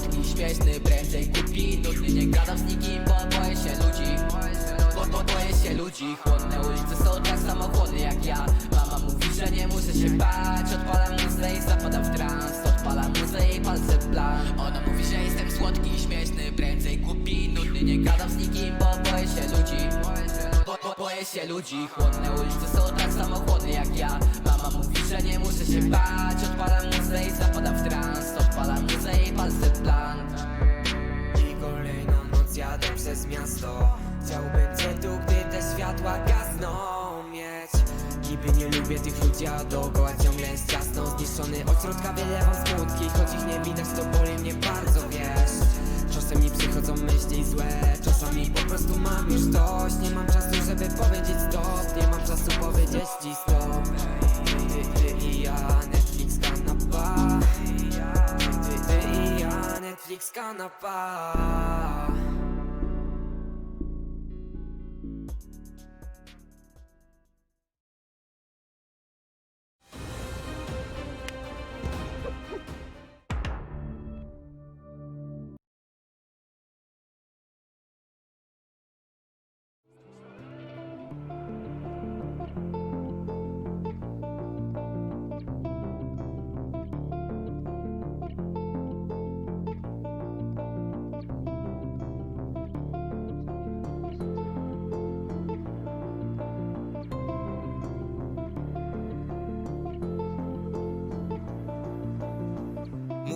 słodki, śmieszny Prędzej kupi, nudny Nie gadam z nikim, bo boję się ludzi. Bo, bo boję się ludzi Chłodne ulice są tak samo chłodne jak ja. Mama mówi, że nie muszę się bać Odpalam muzę i zapadam w trans. Odpalam muzę i palce plan. Ona mówi, że jestem słodki, śmieszny Prędzej kupi, nudny Nie gadam z nikim, bo boję się ludzi. Bo, bo, boję się ludzi Chłodne ulice są tak samo miasto. Chciałbym cię tu, gdy te światła gasną mieć. Niby nie lubię tych ludzi, a dookoła ciągle jest ciasno. Zniszczony od środka wylewam smutki. Choć ich nie widać, to boli mnie bardzo, wiesz. Czasem mi przychodzą myśli złe. Czasami po prostu mam już dość. Nie mam czasu, żeby powiedzieć stop. Nie mam czasu powiedzieć ci stop. Ty, ty i ja, Netflix kanapa. Ty, ty i ja, Netflix kanapa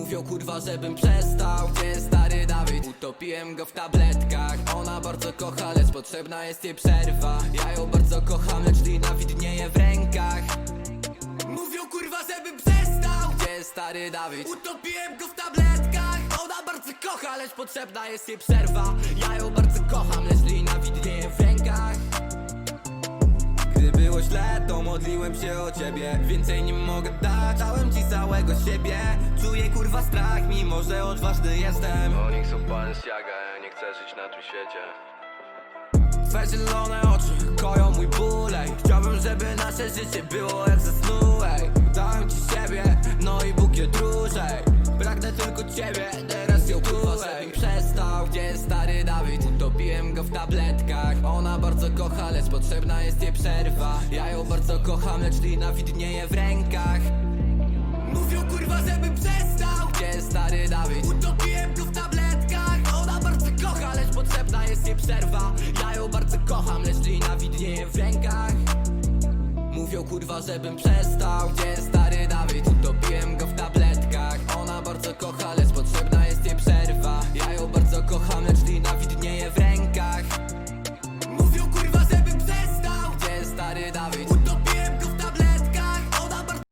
Mówią kurwa, żebym przestał. Gdzie stary Dawid? Utopiłem go w tabletkach. Ona bardzo kocha, lecz potrzebna jest jej przerwa. Ja ją bardzo kocham, lecz lina widnieje w rękach. Mówią kurwa, żebym przestał. Gdzie stary Dawid? Utopiłem go w tabletkach. Ona bardzo kocha, lecz potrzebna jest jej przerwa. Ja ją bardzo kocham, lecz lina widnieje w rękach. Gdy było źle, to modliłem się o ciebie. Więcej nie mogę dać, dałem ci całego siebie mimo że odważny jestem O nich są Balenciaga, ja nie chcę żyć na tym świecie Twe zielone oczy koją mój ból ej. Chciałbym, żeby nasze życie było jak ze snu ej. Dałem ci siebie, no i bukiet róż ej. Pragnę tylko ciebie, teraz ją kurwa, żebym przestał Gdzie jest stary Dawid? Utopiłem go w tabletkach Ona bardzo kocha, lecz potrzebna jest jej przerwa Ja ją bardzo kocham, lecz lina widnieje w rękach Mówią kurwa, żebym przestał. Gdzie stary Dawid? Utopiłem go w tabletkach. Ona bardzo kocha, lecz potrzebna jest jej przerwa. Ja ją bardzo kocham, lecz lina widnieje w rękach. Mówią kurwa, żebym przestał. Gdzie stary Dawid? Utopiłem go w tabletkach